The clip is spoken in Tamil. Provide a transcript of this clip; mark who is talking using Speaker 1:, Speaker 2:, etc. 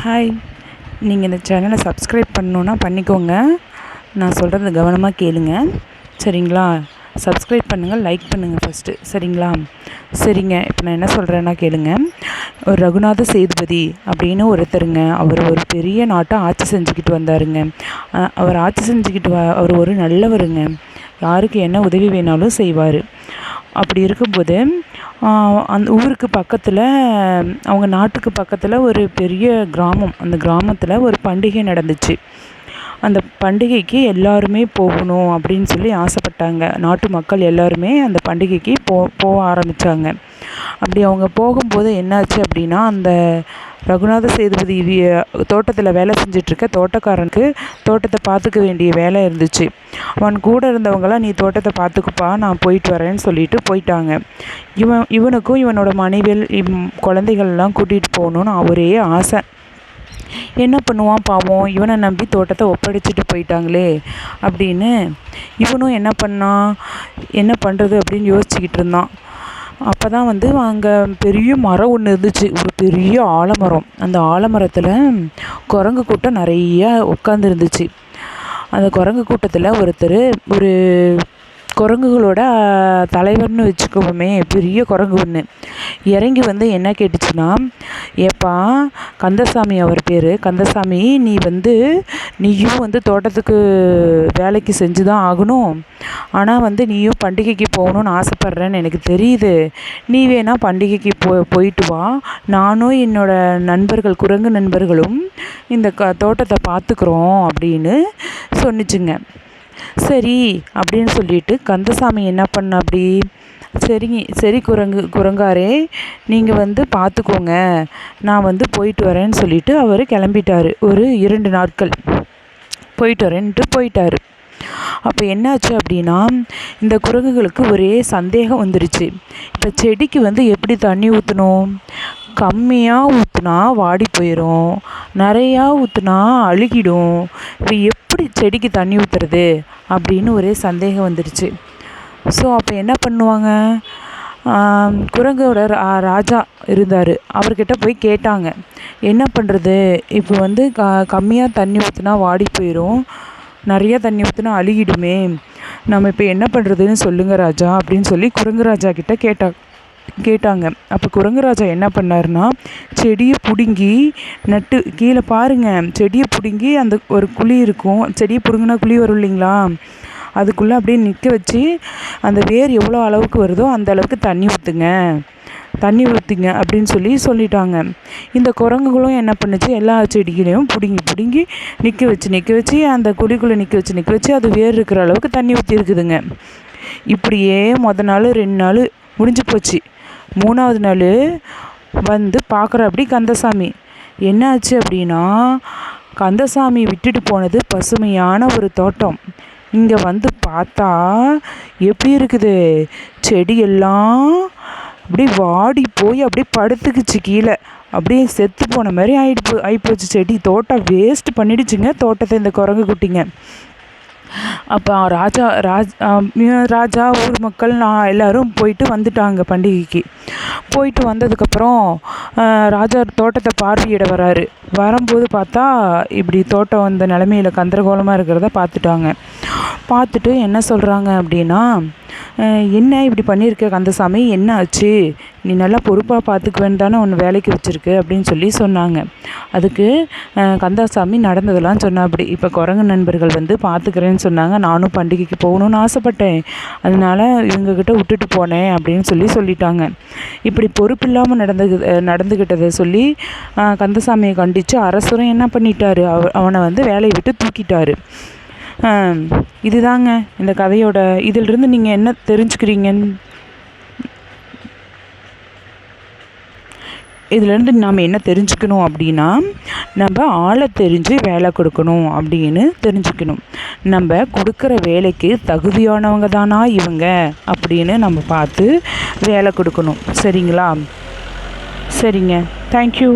Speaker 1: ஹாய் நீங்கள் இந்த சேனலை சப்ஸ்கிரைப் பண்ணணுன்னா பண்ணிக்கோங்க. நான் சொல்கிறத கவனமாக கேளுங்க. சரிங்களா? சப்ஸ்கிரைப் பண்ணுங்கள் லைக் பண்ணுங்கள் ஃபஸ்ட்டு சரிங்களா? சரிங்க. இப்போ நான் என்ன சொல்கிறேன்னா கேளுங்க. ஒரு ரகுநாத சேதுபதி அப்படின்னு ஒருத்தருங்க. அவர் ஒரு பெரிய நாட்டை ஆட்சி செஞ்சுக்கிட்டு வந்தாருங்க. அவர் ஆட்சி செஞ்சுக்கிட்டு வ அவர் ஒரு நல்லவருங்க. யாருக்கு என்ன உதவி வேணாலும் செய்வார். அப்படி இருக்கும்போது அந்த ஊருக்கு பக்கத்தில் அவங்க நாட்டுக்கு பக்கத்தில் ஒரு பெரிய கிராமம். அந்த கிராமத்தில் ஒரு பண்டிகை நடந்துச்சு. அந்த பண்டிகைக்கு எல்லாருமே போகணும் அப்படின்னு சொல்லி ஆசைப்பட்டாங்க. நாட்டு மக்கள் எல்லாருமே அந்த பண்டிகைக்கு போ போக ஆரம்பித்தாங்க அப்படி அவங்க போகும்போது என்னாச்சு அப்படின்னா அந்த ரகுநாத சேதுபதி தோட்டத்தில் வேலை செஞ்சிட்ருக்க தோட்டக்காரனுக்கு தோட்டத்தை பார்த்துக்க வேண்டிய வேலை இருந்துச்சு. அவன் கூட இருந்தவங்களாம் நீ தோட்டத்தை பார்த்துக்குப்பா நான் போயிட்டு வரேன்னு சொல்லிட்டு போயிட்டாங்க. இவன் இவனுக்கும் இவனோட மனைவியல் இம் குழந்தைகள்லாம் கூட்டிகிட்டு போகணுன்னு ஒரே ஆசை. என்ன பண்ணுவான் பாவம்? இவனை நம்பி தோட்டத்தை ஒப்படைச்சிட்டு போயிட்டாங்களே அப்படின்னு இவனும் என்ன பண்ணான்? என்ன பண்ணுறது அப்படின்னு யோசிச்சுக்கிட்டு இருந்தான். அப்போ தான் வந்து அங்கே பெரிய மரம் ஒன்று இருந்துச்சு. ஒரு பெரிய ஆலமரம். அந்த ஆலமரத்தில் குரங்கு கூட்டம் நிறைய உட்காந்துருந்துச்சு அந்த குரங்கு கூட்டத்தில் ஒருத்தர் ஒரு குரங்குகளோட தலைவர்னு வச்சுக்கோமே பெரிய குரங்கு ஒன்று இறங்கி வந்து என்ன கேட்டுச்சுன்னா ஏப்பா கந்தசாமி அவர் பேர். கந்தசாமி நீ வந்து நீயும் வந்து தோட்டத்துக்கு வேலைக்கு செஞ்சு தான் ஆகணும். ஆனால் வந்து நீயும் பண்டிகைக்கு போகணுன்னு ஆசைப்பட்றேன்னு எனக்கு தெரியுது. நீ வேணால் பண்டிகைக்கு போ போயிட்டு வா. நானும் என்னோட நண்பர்கள் குரங்கு நண்பர்களும் இந்த க தோட்டத்தை பார்த்துக்குறோம் அப்படின்னு சொன்னிச்சுங்க. சரி அப்படின்னு சொல்லிட்டு கந்தசாமி என்ன பண்ண அப்படி சரிங்க சரி குரங்கு குரங்காரே நீங்கள் வந்து பார்த்துக்கோங்க நான் வந்து போயிட்டு வரேன்னு சொல்லிட்டு அவர் கிளம்பிட்டாரு. ஒரு இரண்டு நாட்கள். போயிட்டு வரேன்ட்டு போயிட்டார். அப்போ என்னாச்சு அப்படின்னா இந்த குரங்குகளுக்கு ஒரே சந்தேகம் வந்துருச்சு. இப்போ செடிக்கு வந்து எப்படி தண்ணி ஊற்றணும் கம்மியாக ஊற்றுனா வாடி போயிடும் நிறையா ஊற்றுனா அழுகிடும். இப்போ எப்படி செடிக்கு தண்ணி ஊற்றுறது அப்படின்னு ஒரே சந்தேகம் வந்துடுச்சு ஸோ அப்போ என்ன பண்ணுவாங்க? குரங்கோட ரா ராஜா இருந்தார். அவர்கிட்ட போய் கேட்டாங்க. என்ன பண்ணுறது இப்போ வந்து க கம்மியாக தண்ணி ஊற்றுனா வாடி போயிடும் நிறையா தண்ணி ஊற்றுனா அழுகிடுமே. நம்ம இப்போ என்ன பண்ணுறதுன்னு சொல்லுங்கள் ராஜா அப்படின்னு சொல்லி குரங்கு ராஜா கிட்ட கேட்டாங்க கேட்டாங்க. அப்போ குரங்குராஜா என்ன பண்ணார்னா செடியை பிடுங்கி நட்டு கீழே பாருங்க செடியை பிடுங்கி அந்த ஒரு குழி இருக்கும். செடியை பிடுங்கினா குழி வரும் இல்லைங்களா? அதுக்குள்ளே அப்படியே நிற்க வச்சு அந்த வேர் எவ்வளோ அளவுக்கு வருதோ அந்த அளவுக்கு தண்ணி ஊற்றுங்க தண்ணி ஊற்றுங்க அப்படின்னு சொல்லி சொல்லிட்டாங்க. இந்த குரங்குகளும் என்ன பண்ணுச்சு? எல்லா செடிகளையும் பிடுங்கி பிடுங்கி நிற்க வச்சு நிற்க வச்சு அந்த குழிக்குள்ளே நிற்க வச்சு நிற்க வச்சு அது வேர் இருக்கிற அளவுக்கு தண்ணி ஊற்றி இருக்குதுங்க இப்படியே மொதல் நாள் ரெண்டு நாள் முடிஞ்சு போச்சு. மூணாவது நாள் வந்து பார்க்குற அப்படி கந்தசாமி. என்னாச்சு அப்படின்னா கந்தசாமி விட்டுட்டு போனது பசுமையான ஒரு தோட்டம். இங்கே வந்து பார்த்தா எப்படி இருக்குது? செடியெல்லாம் அப்படியே வாடி போய் அப்படியே படுத்துக்குச்சு கீழே. அப்படியே செத்து போன மாதிரி ஆயிடுப்பு ஆகிப்போச்சு செடி. தோட்டம் வேஸ்ட் பண்ணிடுச்சுங்க தோட்டத்தை இந்த குரங்கு குட்டிங்க. அப்போ ராஜா ராஜ் ராஜா ஊர் மக்கள் நான் எல்லோரும் போயிட்டு வந்துட்டாங்க பண்டிகைக்கு. போயிட்டு வந்ததுக்கப்புறம் ராஜா தோட்டத்தை பார்வையிட வராரு. வரும்போது பார்த்தா இப்படி தோட்டம் அந்த நிலமையில கந்தரகோலமாக இருக்கிறத பார்த்துட்டாங்க. பார்த்துட்டு என்ன சொல்கிறாங்க அப்படின்னா என்ன இப்படி பண்ணியிருக்க கந்தசாமி? என்ன ஆச்சு? நீ நல்லா பொறுப்பாக பார்த்துக்குவேன்னு தானே உன்னை வேலைக்கு வச்சுருக்கு அப்படின்னு சொல்லி சொன்னாங்க. அதுக்கு கந்தசாமி நடந்ததெல்லாம் சொன்னா அப்படி இப்போ குரங்கு நண்பர்கள் வந்து பார்த்துக்கிறேன்னு சொன்னாங்க. நானும் பண்டிகைக்கு போகணும்னு ஆசைப்பட்டேன். அதனால இவங்கக்கிட்ட விட்டுட்டு போனேன் அப்படின்னு சொல்லி சொல்லிட்டாங்க. இப்படி பொறுப்பில்லாமல் நடந்து நடந்துக்கிட்டதை சொல்லி கந்தசாமியை கண்டித்து அரசரும் என்ன பண்ணிட்டாரு? அவ அவனை வந்து வேலையை விட்டு தூக்கிட்டாரு. இதுதாங்க இந்த கதையோட. இதிலிருந்து நீங்கள் என்ன தெரிஞ்சுக்கிறீங்கன்னு இதுலேருந்து நாம் என்ன தெரிஞ்சுக்கணும் அப்படின்னா நம்ம ஆளை தெரிஞ்சு வேலை கொடுக்கணும் அப்படின்னு தெரிஞ்சுக்கணும். நம்ம கொடுக்குற வேலைக்கு தகுதியானவங்க தானா இவங்க அப்படின்னு நம்ம பார்த்து வேலை கொடுக்கணும். சரிங்களா? சரிங்க. தேங்க்யூ